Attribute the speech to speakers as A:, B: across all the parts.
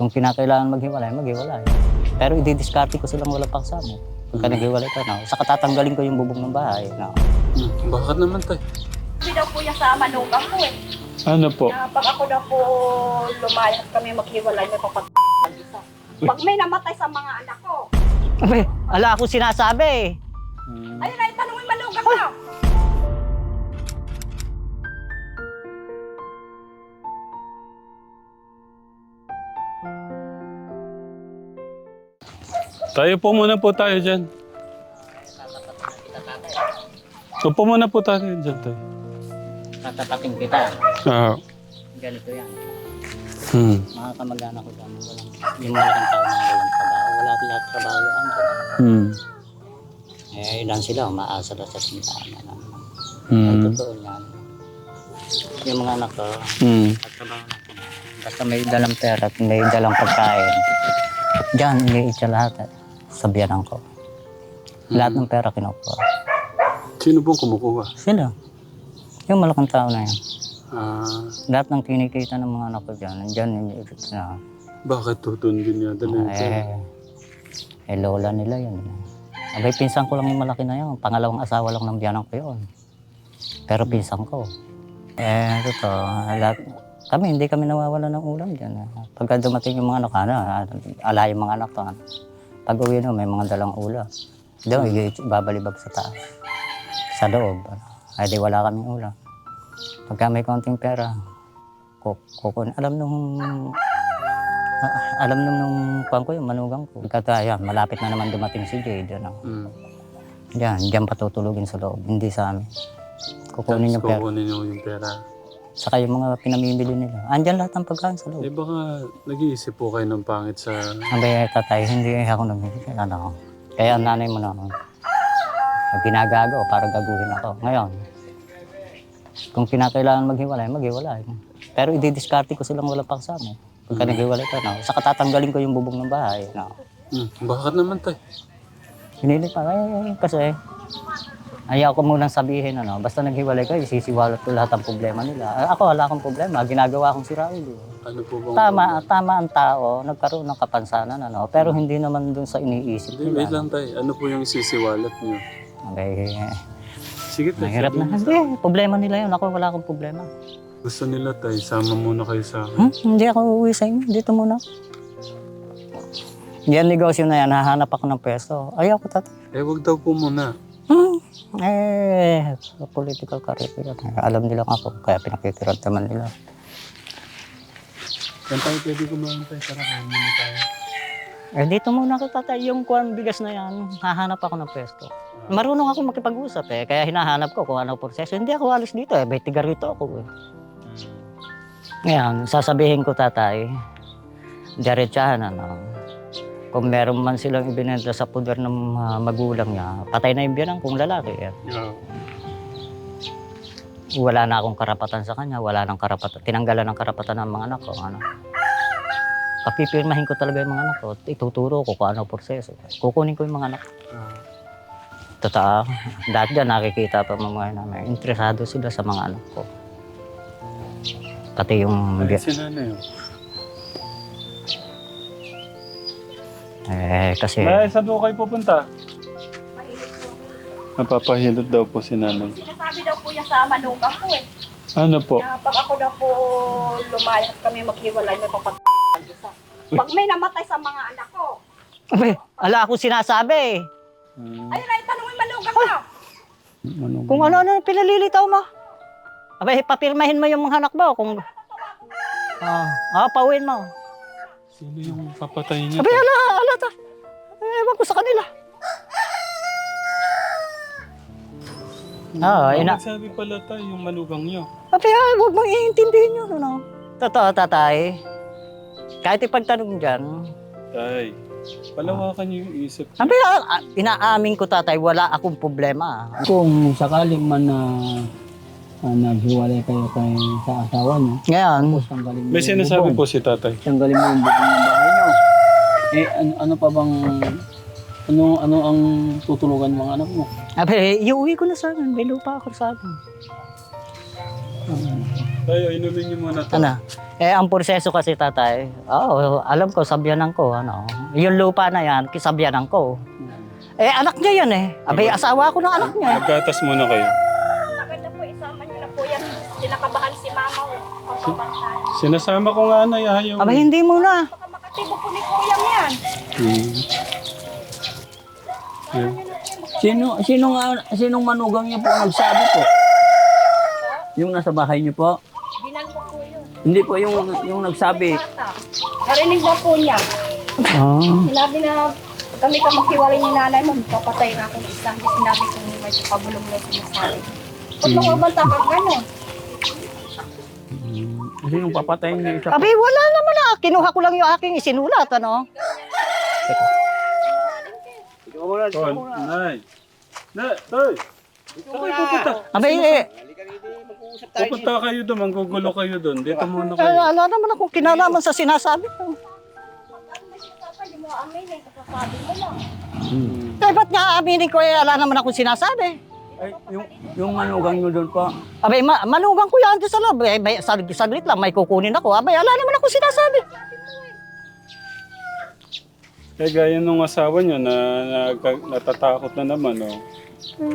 A: Kung kinakailangan maghiwalay, maghiwalay. Pero i-discard ko silang wala paksama. Pagka naghiwalay ka na, saka tatanggalin ko yung bubong ng bahay. Na,
B: Hmm, bakit naman tay?
C: Kasi daw po yan sa manugang ko eh.
B: Ano po?
C: Na pag ako daw po lumayas kami maghiwalay, may papat. Pag may namatay sa mga anak ko,
A: ala ako sinasabi.
B: Hmm.
C: ayun na, itanongin manugang ko.
B: Tayo po muna po tayo dyan. Upo muna po tayo dyan tayo.
A: Tatapating kita.
B: Ah.
A: Ganito yan.
B: Hmm.
A: Mga kamag-anak ko dyan, walang, yung malaking tao na walang trabaho. Wala lahat trabaho yan.
B: Hmm.
A: Eh, ilan sila, umaasa na sa sintaan. Ano.
B: Hmm.
A: Ang totoo yan. Yung mga anak ko,
B: Hmm.
A: Pagtrabaho natin. Basta may dalang pera at may dalang pagkain. Diyan, iniit siya lahat. eh. Sa biyanan ko. Lahat ng pera kinukuha.
B: Sino pong kumukuha?
A: Sila. Yung malaking tao na yan.
B: Ah,
A: Lahat ng kinikita ng mga anak ko dyan, nandyan iniikot na.
B: bakit tutun din yata yun?
A: Eh, eh, lola nila yun. Abay, pinsan ko lang yung malaki na yun. Pangalawang asawa lang ng biyanan ko yun. Pero pinsan ko. Eh, ito, lahat, kami, hindi kami nawawala ng ulam dyan. eh. Pagka dumating yung mga anak, ano, ala yung mga anak to. Pag uwi no, may mga dalang ulam. Doon, i- babalibag sa taas. Sa loob. ano. Ay, di wala kaming ulam. Pagka may konting pera, ku- kukun. Alam nung Ah, alam naman nung kuwan ko yung manugang ko. Kata, yan, malapit na naman dumating si Jade. Ano.
B: Hmm.
A: Yan, diyan patutulugin sa loob, hindi sa amin. Kukunin yung
B: Tapos
A: pera.
B: kukunin yung pera.
A: Saka yung mga pinamimili nila. Andyan lahat ng pagkain sa loob.
B: Eh baka nag-iisip po kayo ng pangit sa...
A: Sabi, tatay, hindi ako namili. Ano, kaya ang nanay mo na ako. Ginagago para gaguhin ako. Ngayon, kung kinakailangan maghiwalay, maghiwalay. Pero i-discard ko silang walang paksama. Pagka naghiwalay ka na, saka tatanggalin ko yung bubong ng bahay. No.
B: Hmm. Bakit naman tay?
A: Hinili pa, eh, kasi ayaw ko munang sabihin, ano, basta naghiwalay kayo, sisiwalat ko lahat ng problema nila. Ah, Ako, wala akong problema, ginagawa kong si Raul. eh.
B: Ano po bang...
A: Tama, tama ang tao, nagkaroon ng kapansanan, ano, pero hindi naman dun sa iniisip
B: Hindi, wait
A: nila.
B: lang tay. Ano po yung isisiwalat niyo?
A: Okay,
B: Sige tay,
A: mahirap na. Hindi, problema nila yun, ako wala akong problema.
B: Gusto nila tay, sama muna kayo sa akin.
A: Hmm? Hindi ako uuwi sa inyo, dito muna. Yan negosyo na yan, hahanap ako ng pwesto. Ayaw ko tatay.
B: Eh, wag daw po muna.
A: Eh, sa political career ko yan. Alam nila ako, kaya pinakikiramdaman nila.
B: Yan tayo pwede kumain tayo para kain muna tayo.
A: Eh, dito muna ako tatay, yung kuwan bigas na yan, hahanap ako ng pwesto. Marunong ako makipag-usap eh, kaya hinahanap ko kung ano proseso. Hindi ako alis dito eh, may tigarito ako eh. Ngayon, sasabihin ko tatay, diretsahan ano, kung meron man silang ibinenta sa puder ng ah, magulang niya, patay na yung biyanang kung lalaki eh.
B: Yeah.
A: Wala na akong karapatan sa kanya, wala nang karapatan, tinanggalan ng karapatan ng mga anak ko. Ano. Papipirmahin ko talaga yung mga anak ko, ituturo ko kung ano proseso. Kukunin ko yung mga anak ko. Totoo, dahil dyan nakikita pa mga namin, interesado sila sa mga anak ko. Pati yung,
B: Ay, si nanay. oh.
A: Eh, kasi,
B: Nay, saan po kayo pupunta?
C: Po.
B: Napapahilot daw po si nanay.
C: Sinasabi daw po yan sa manugang ko eh.
B: Ano po?
C: Na pag ako daw po lumayas kami maghiwalay, may papat isa. Pag may namatay sa mga anak ko,
A: Abay, ala ako sinasabi.
B: Hmm,
C: ayun na, itanongin manugang ko.
B: ano
A: Kung ano-ano pinalilitaw mo. Abay, papirmahin mo yung mga anak mo. Kung, ah, ah, pauwiin mo.
B: Sino yung papatay niya?
A: Abay, ala, ala ta. Eh, Ewan ko sa kanila. Ah, ina.
B: Sabi pala tayo yung manugang niyo.
A: Abay, ay, huwag mong iintindihin yun, ano. Totoo, tatay. Kahit ipagtanong dyan,
B: Tay, palawakan niyo yung isip.
A: Sabi, ah, ah, inaamin ko tatay, wala akong problema.
D: Kung sakaling man na uh, naghiwalay kayo kay sa asawa niyo,
A: Ngayon,
D: tapos tanggalin mo
B: May
D: yung
B: sinasabi
D: bubong.
B: po si tatay.
D: Tanggalin mo yung bubong ng bahay niyo. Eh, ano, ano pa bang, ano, ano ang tutulugan ng mga anak mo?
A: abe, iuwi ko na sa akin. May lupa ako sa akin.
B: Tayo, inumin niyo muna to.
A: Ano? Eh, ang proseso kasi tatay, oo, alam ko, sabyanan ko, ano. Yung lupa na yan, kisabyanan ko. Eh, anak niya yan eh. Abay, asawa ko ng anak niya.
B: Maggatas muna kayo. Sinasama ko nga na ayaw.
A: Abay, hindi muna.
C: Baka makatibo po ni Kuyang yan.
B: Hmm. Yeah.
D: Sino, sino nga, sinong manugang niyo po nagsabi po? Yung nasa bahay niyo po?
C: Binan ko po yun.
D: Hindi po yung, yung nagsabi.
C: Bata. Narinig na po niya.
A: Oh.
C: Sinabi na kami ka maghiwalay ni nanay mo, papatay na akong isa. Hindi sinabi kong may pabulong na sinasabi. Ba't mo mabanta ka gano'n?
D: Sinong papatayin niyo isa?
A: Abay, wala naman ah. Kinuha ko lang yung aking isinulat, ano.
B: Tol, nay. Na, tay. Ikaw kayo pupunta.
A: Abay, eh,
B: Pupunta kayo doon, manggugulo kayo doon. Dito muna kayo.
A: wala naman akong kinalaman sa sinasabi ko.
B: Hmm.
A: Eh, ba't nga aminin ko eh, wala naman akong sinasabi.
D: Ay, yung, yung manugang niyo doon po.
A: Abay, ma malugang ko yan doon sa loob. Eh, may, sag saglit lang, may kukunin ako. Abay, wala naman akong sinasabi.
B: Eh, gaya nung asawa niyo na, nagka- natatakot na naman, oh.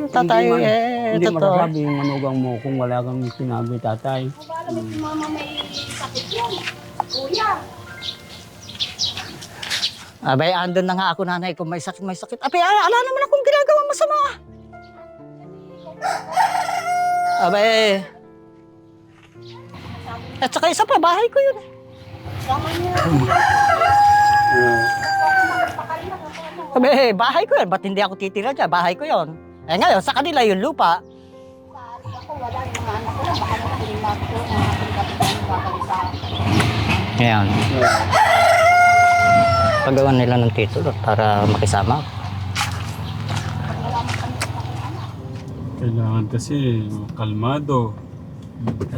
A: Tatay,
D: Hindi man-
A: eh,
D: Hindi
A: totoo.
D: masasabi yung manugang mo kung wala kang sinabi, tatay.
C: Mabala mo si mama may sakit yan. Kuya.
A: Abay, andun na nga ako nanay kung may sakit, may sakit. Abay, ala, ala naman akong ginagawa masama. Abay. At saka isa pa, bahay ko yun. Abay, bahay ko yun. Ba't hindi ako titira dyan? Bahay ko yun. Eh ngayon, sa kanila yung lupa.
C: Ako.
A: Ngayon. Pagawan nila ng titulo para makisama.
B: Kailangan kasi kalmado.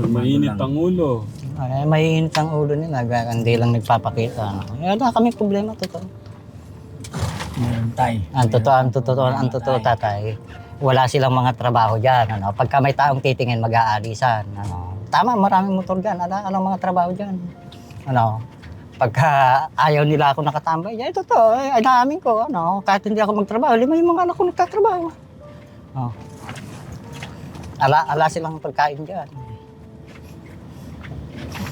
B: Mainit ang ulo.
A: Ay, may init ang ulo nila. Kaya Hindi lang nagpapakita. Ano. Eh, wala kami problema. Totoo.
D: Meron tay.
A: Ang totoo, ang totoo, ang totoo, tatay. Wala silang mga trabaho dyan. Ano. Pagka may taong titingin, mag-aalisan. Ano. Tama, maraming motor dyan. Ano, anong mga trabaho dyan? Ano. Pagka ayaw nila ako nakatambay, eh, totoo, eh, ay namin ko, ano, kahit hindi ako magtrabaho, lima yung mga anak ko nagtatrabaho. Oh. Ala, ala silang pagkain dyan.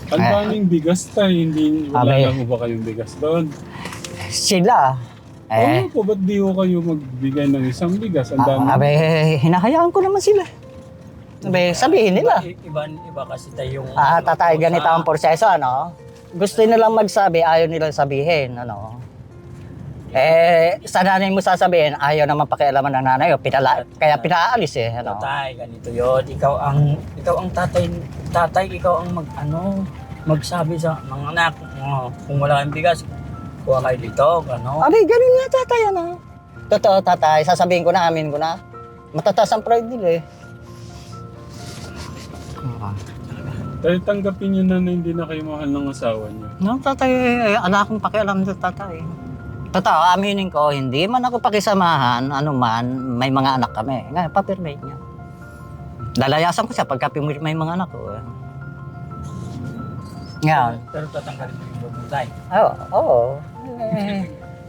B: Ang daming bigas tayo, hindi wala
A: Abay.
B: lang ba kayong bigas doon?
A: Sila, eh,
B: Eh. po, ba't di ho kayo magbigay ng isang bigas? Ang dami.
A: Ah, abe, hinahayaan ko naman sila. Abe, sabihin nila.
D: Iba, iba kasi tayo yung...
A: Ah, tatay, ganito ang proseso, ano? Gusto nilang magsabi, ayaw nilang sabihin, ano? Eh, sa nanay mo sasabihin, ayaw naman pakialaman ng nanay, o pinala, kaya pinaalis eh, ano?
D: Tatay, ganito yun. Ikaw ang, ikaw ang tatay, tatay, ikaw ang mag, ano, magsabi sa mga anak, oh, kung wala kang bigas, kuha kayo dito, ano.
A: Abe, ganun nga tatay, ano? Totoo, tatay, sasabihin ko na, amin ko na. Matataas ang pride nila eh. Oo.
B: Tayo tanggapin nyo na na hindi na kayo mahal ng asawa nyo.
A: No, tatay, eh, ala akong pakialam sa tatay. Totoo, aminin ko, hindi man ako pakisamahan, ano man, may mga anak kami. Ngayon, papirmate niya. Lalayasan ko siya pagka pim- may mga anak ko. eh. Ngayon,
D: Pero tatanggalin mo yung bobo, tay.
A: oo, oo. Eh,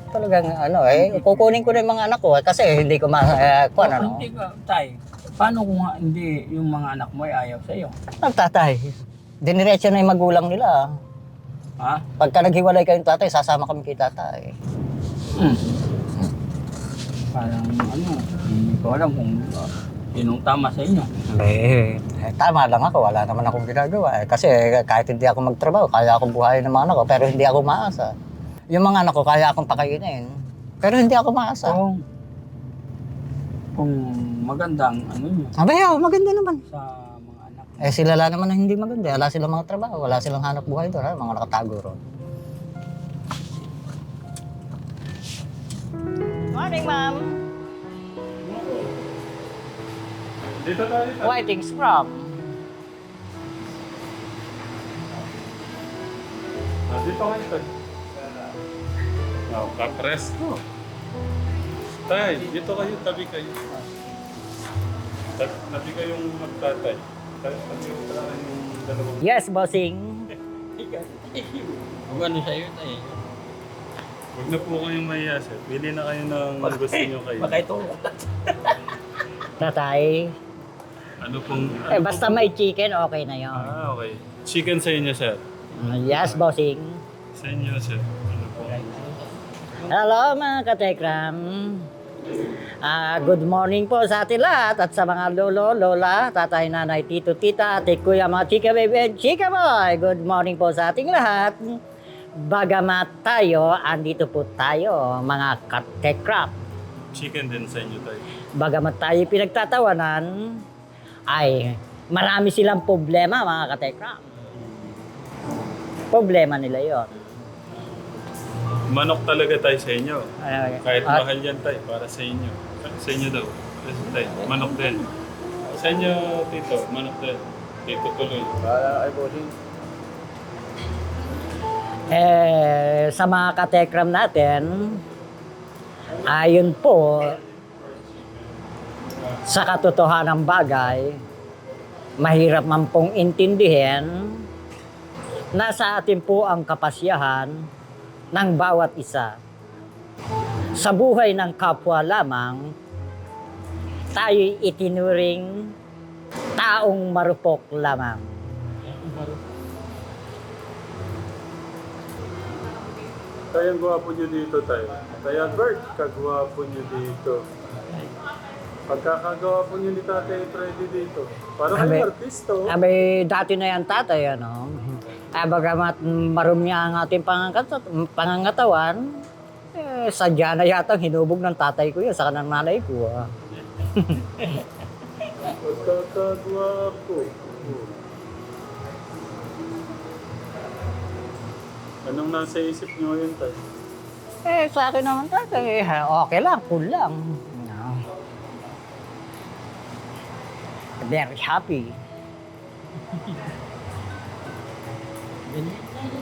A: talagang ano eh, kukunin ko na yung mga anak ko eh, kasi hindi ko ma, eh, kuwan, ano.
D: Hindi ka, tay. Paano kung nga hindi yung mga anak mo ay ayaw sa'yo?
A: Nagtatay. Diniretso na yung magulang nila.
D: Ha?
A: Pagka naghiwalay kayong tatay, sasama kami kay tatay.
D: Hmm. Parang ano, hindi ko alam kung uh, sinong tama sa inyo.
A: Eh, eh, tama lang ako. Wala naman akong ginagawa. Eh, kasi kahit hindi ako magtrabaho, kaya akong buhayin ng mga anak ko, pero hindi ako maasa. Yung mga anak ko, kaya akong pakainin. Pero hindi ako maasa.
D: Kung, kung magandang ano nyo
A: Abay, oh, maganda naman.
D: sa mga anak.
A: Eh, sila lang naman ang hindi maganda. Wala silang mga trabaho. Wala silang hanap buhay doon. ha? Mga nakatago ron. Morning, ma'am.
B: Dito tayo. tayo.
A: Whiting's from.
B: Ah, dito kayo tayo. Oh, kapresko. Tay, dito kayo, tabi kayo. Tabi, kayong magtatay. Tabi, yung dalawang
A: Yes, bossing.
D: Kung ano sa'yo, tay.
B: Huwag na po kayong mahiya, sir. Pili na kayo ng gusto nyo kayo.
D: Baka ito.
A: Tatay,
B: Ano pong...
A: eh, basta may chicken, okay na yun.
B: Ah, okay. Chicken sa inyo, sir.
A: Yes, bossing.
B: Sa inyo, sir. Ano po?
A: Hello mga katekram. Ah, good morning po sa atin lahat at sa mga lolo, lola, tatay, nanay, tito, tita, ate, kuya, mga chika baby and chika boy. Good morning po sa ating lahat. Bagamat tayo, andito po tayo, mga katekrap.
B: Chicken din sa inyo, tayo.
A: Bagamat tayo pinagtatawanan, ay marami silang problema mga katekrap. Problema nila yon.
B: Manok talaga tayo sa inyo. Kahit
A: At-
B: mahal yan tayo, para sa inyo. Sa inyo daw. Tayo, manok din. Sa inyo, tito, manok din. Tito tuloy.
A: Eh, sa mga katekram natin, ayon po sa katotohanan ng bagay, mahirap man pong intindihin, nasa atin po ang kapasyahan ng bawat isa. Sa buhay ng kapwa lamang, tayo'y itinuring taong marupok lamang.
B: Tayo ang gwapo nyo dito tayo. Tayo Albert, kagwapo nyo dito. Pagkakagawa po nyo ni Tatay Freddy dito. Parang
A: Abe.
B: kayo artista. oh.
A: Sabi, dati na yan tatay, ano? Ay, bagamat marumi ang ating pangangat- pangangatawan, eh, sadya na yata hinubog ng tatay ko yun sa kanang nanay ko. Ah.
B: Pagkakagwapo. Anong nasa isip nyo ngayon tayo?
A: Eh, sa akin naman tatay, eh, okay lang, cool lang. No. Very happy.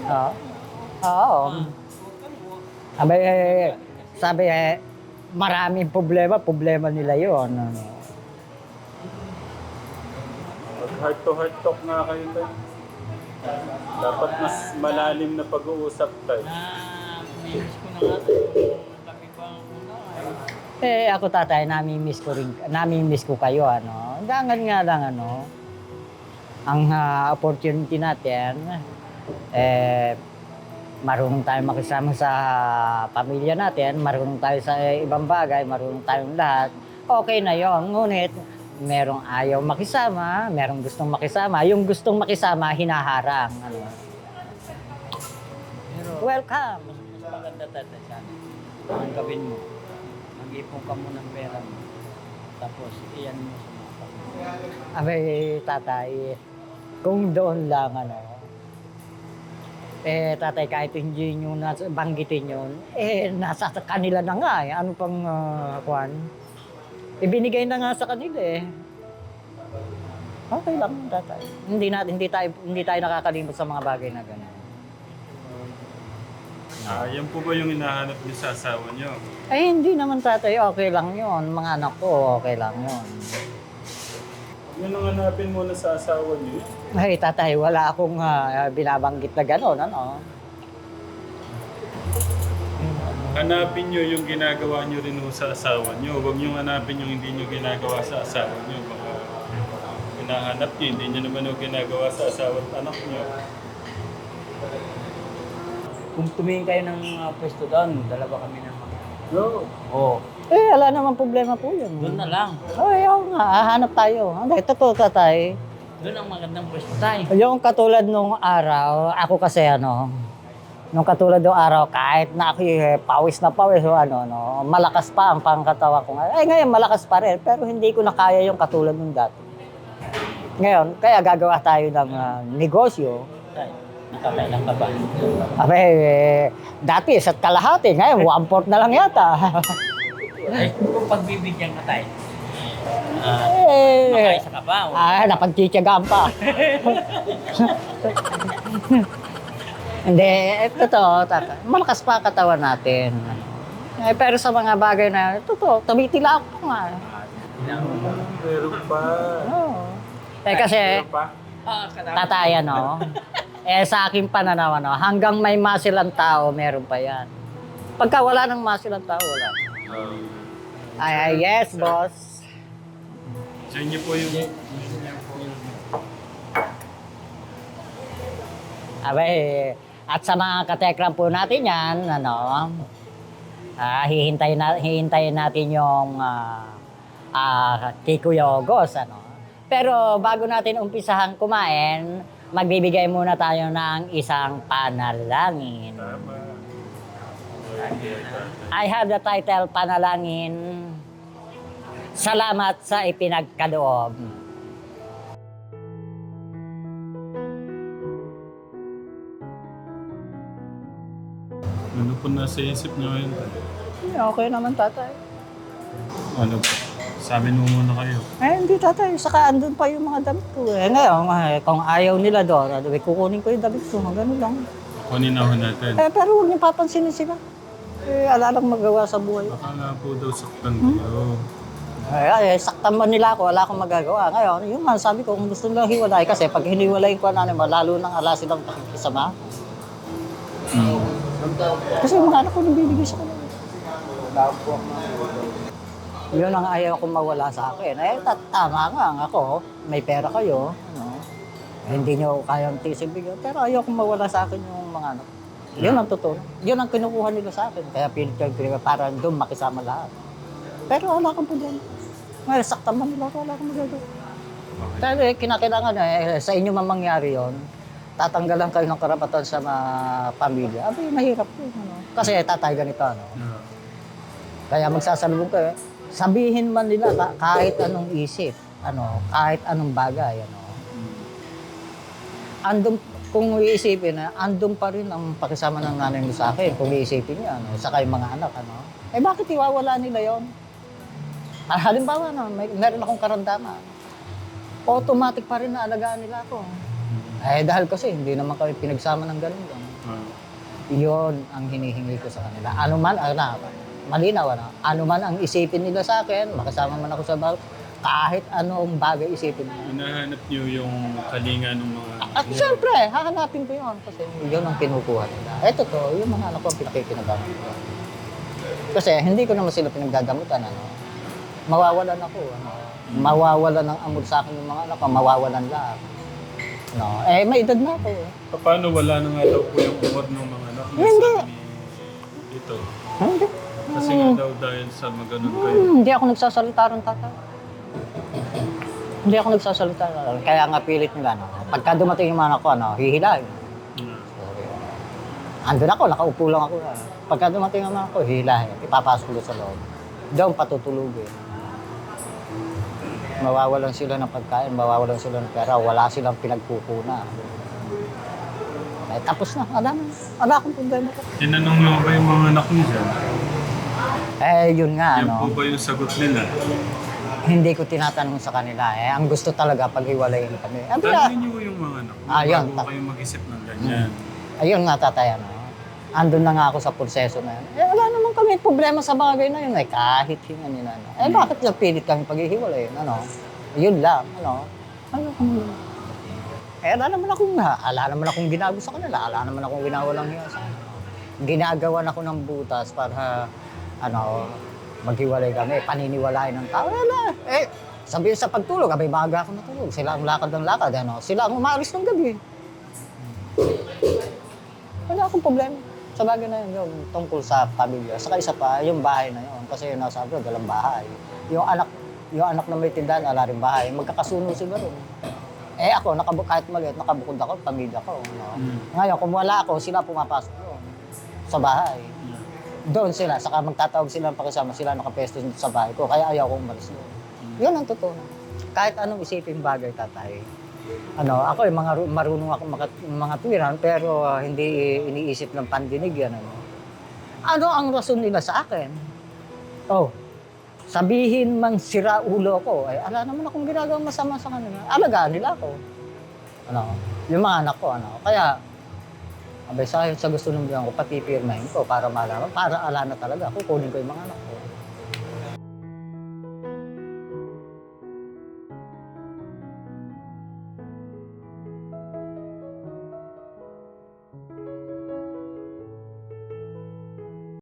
A: Oo. Oo. Sabi, eh, sabi eh, maraming problema, problema nila yun. Ano.
B: Mag heart to heart talk nga kayo tayo. Dapat mas malalim na pag-uusap tayo.
D: Ah, miss ko na nga tayo. Pa ang una.
A: Eh, ako tatay, nami-miss ko rin, nami-miss ko kayo, ano. Dangan nga lang, ano. Ang ah, opportunity natin, eh, marunong tayo makisama sa pamilya natin, marunong tayo sa ibang bagay, marunong tayong lahat. Okay na yon Ngunit, merong ayaw makisama, merong gustong makisama. Yung gustong makisama, hinaharang. Ano.
D: Pero,
A: Welcome!
D: mas, mas maganda sa akin. Ang gawin mo, mag-ipon ka mo ng pera mo. Tapos, iyan mo sa mga.
A: Abay, tatay, kung doon lang, ano, eh, tatay, kahit hindi nyo nas- banggitin yun, eh, nasa kanila na nga eh. Ano pang, uh, kwan? Ibinigay na nga sa kanila eh. Okay lang, tatay. Hindi, na, hindi, tayo, hindi tayo nakakalimot sa mga bagay na gano'n.
B: Ah, yan po ba yung hinahanap niyo sa asawa niyo?
A: Eh, hindi naman tatay, okay lang yon Mga anak ko, okay lang yon
B: Yun ang hanapin muna sa asawa niyo.
A: Ay, tatay, wala akong ah, binabanggit na gano'n, ano?
B: Hanapin niyo yung ginagawa niyo rin sa asawa niyo. Huwag niyo hanapin yung hindi niyo ginagawa sa asawa niyo. Baka hinahanap niyo, hindi niyo naman ho ginagawa sa asawa at anak niyo.
D: Kung tumingin kayo ng uh, pwesto doon, dalawa kami ng mga...
B: No.
D: Oo.
A: Eh, wala namang problema po yun.
D: Doon na lang.
A: Oo nga, hahanap tayo. Hindi, totoo tatay.
D: Doon ang magandang pwesto tayo.
A: Yung katulad nung araw, ako kasi ano, nung katulad nung araw, kahit na ako eh, pawis na pawis, o ano, no, malakas pa ang pangkatawa ko. Eh, ngayon malakas pa rin, pero hindi ko na kaya yung katulad nung dati. Ngayon, kaya gagawa tayo ng ah, negosyo.
D: Nakakailan ka ba?
A: Abe, eh, dati sa kalahati, ngayon one-fourth na lang yata.
D: Ay, kung pagbibigyan ka tayo, ah,
A: eh,
D: makaisa ka ba? O-
A: Ah, pa. Hindi, eh, totoo, tata. Malakas pa ang katawan natin. Eh, pero sa mga bagay na, totoo, tumitila ako nga.
B: Meron pa.
A: Oo. Eh, kasi,
B: Meron pa?
D: Ah, kadami.
A: tatay, ano, Eh sa aking pananaw, ano, hanggang may muscle ang tao, meron pa yan. Pagka wala ng muscle ang tao, wala.
B: Um,
A: Ay, ay, yes, boss.
B: sa inyo po yung...
A: Abay, at sa mga katekram po natin yan, ano, ah hihintayin, na, hihintayin natin yung ah ah, kay Kuya Ogos, ano. Pero bago natin umpisahang kumain, magbibigay muna tayo ng isang panalangin. I have the title Panalangin. Salamat sa ipinagkaloob.
B: Ano po nasa isip niyo ngayon?
A: Okay naman, tatay.
B: Ano po? Sa amin mo muna kayo.
A: Eh, hindi tatay. Saka andun pa yung mga damit ko. Eh, ngayon, eh, kung ayaw nila doon, eh, kukunin ko yung damit ko. Ganun lang.
B: Kunin na ho natin.
A: Eh, pero huwag niyo papansinin sila. Eh, ala lang magawa sa buhay.
B: Baka nga po daw saktan kayo.
A: Eh, eh, saktan man nila ako, wala akong magagawa. Ngayon, yun man, sabi ko, kung gusto nilang hiwalay, kasi pag hiniwalayin ko na naman, lalo nang ala silang pakikisama. Kasi mga anak ko nabibigay sa kanila. Yun ang ayaw kong mawala sa akin. Eh, ta- tama nga ako. May pera kayo. Ano, eh, hindi nyo kayang tisig bigyan. Pero ayaw kong mawala sa akin yung mga anak. Yun ang totoo. Yun ang kinukuha nila sa akin. Kaya pilit yung pinag para doon makisama lahat. Pero wala akong problema. Ngayon, saktan man nila ako, wala akong magagawa. Pero eh, kinakailangan eh, sa inyo man mangyari yon tatanggalan kayo ng karapatan sa mga pamilya. Abi, mahirap yun. Ano? Kasi tatay ganito. Ano?
B: Yeah.
A: Kaya magsasalubong kayo. Sabihin man nila ka- kahit anong isip, ano, kahit anong bagay, ano. Andun, kung iisipin na, andun pa rin ang pakisama ng nanay mo sa akin, kung iisipin niya, ano, saka yung mga anak, ano. Eh bakit iwawala nila yon? Ah, halimbawa na, may, meron akong karamdaman. Automatic pa rin na alagaan nila ako. Eh dahil kasi hindi naman kami pinagsama ng ganun.
B: Ah.
A: Yun ang hinihingi ko sa kanila. Ano man, ano, malinaw, ano, ano man ang isipin nila sa akin, makasama man ako sa bawat, kahit anong bagay isipin nila.
B: Hinahanap niyo yung kalinga ng mga...
A: At syempre, hahanapin ko yun kasi yun ang kinukuha nila. Eto to, yung mga anak ko ang pinakikinagamit ko. Kasi hindi ko naman sila pinagdadamutan, ano. Mawawalan ako, ano. Mawawalan ng amor sa akin yung mga anak ko, mawawalan lahat. No, eh may edad na ako. eh.
B: Paano wala na nga daw po yung umod ng mga anak niyo
A: Hindi.
B: sa ni... Ito.
A: Hindi.
B: Kasi nga daw dahil sa maganon kayo.
A: Hmm, hindi ako nagsasalita ron, tata. Hindi ako nagsasalita ron. Kaya nga pilit nila, no. Pagka dumating yung mga anak ko, ano, hihilahin.
B: Mm.
A: Andun ako, nakaupo lang ako. ah. Pagka dumating ang mga ko, hihilahin. Ipapasok ko sa loob. Doon patutulugin. Mawawalan sila ng pagkain, mawawalan sila ng pera, wala silang pinagpupuna. Eh, tapos na, wala na. Wala akong problema ko.
B: Tinanong niyo ba yung mga anak niyo dyan?
A: Eh, yun nga,
B: Yan
A: ano.
B: po ba yung sagot nila?
A: Hindi ko tinatanong sa kanila. Eh, ang gusto talaga paghiwalayin kami. Abi, ah,
B: Tanongin niyo yung mga anak niyo
A: Ah, yun.
B: bago kayo mag-isip ng ganyan.
A: ayun nga tatay, ano. Andun na nga ako sa proseso na yun. Eh, wala naman kami problema sa bagay na yun. Eh, kahit hinga nila, ano. Eh, bakit nagpilit kami paghihiwalayin, ano? Yun lang, ano. Ano kung Eh, wala naman akong, ala naman akong ginagawa sa kanila. Ala naman akong ginawalang hiya sa kanila. Ginagawan ako ng butas para, ano, maghiwalay kami, paniniwalain ng tao. Wala. Eh, sabihin sa pagtulog, abay maaga ako natulog. Sila ang lakad ng lakad, ano. Sila ang umaalis ng gabi. Wala akong problema. Sa bagay na yun, yung tungkol sa pamilya. Saka isa pa, yung bahay na yun. Kasi yung nasa abroad, walang bahay. Yung anak, yung anak na may tindahan, wala rin bahay. Magkakasuno sila ron. Eh ako, nakabu kahit maliit, nakabukod ako, pamilya ko. No?
B: Mm.
A: Ngayon, kung wala ako, sila pumapasok doon. Sa bahay. Doon sila, saka magtatawag sila ng pakisama, sila nakapesto sa bahay ko. Kaya ayaw kong umalis doon. Yun ang totoo. Kahit anong isipin bagay, tatay. Ano, ako yung mga ru- marunong ako mga, mga tuwiran, pero ah, hindi iniisip ng pandinig yan. Ano. ano ang rason nila sa akin? Oh, sabihin mang sira ulo ko, ay ala naman akong ginagawang masama sa kanila. Alagaan nila ako. Ano, yung mga anak ko, ano. Kaya, abay sa, sa gusto ng biyan ko, pati ko para malaman, para ala na talaga, kukunin ko yung mga anak ko.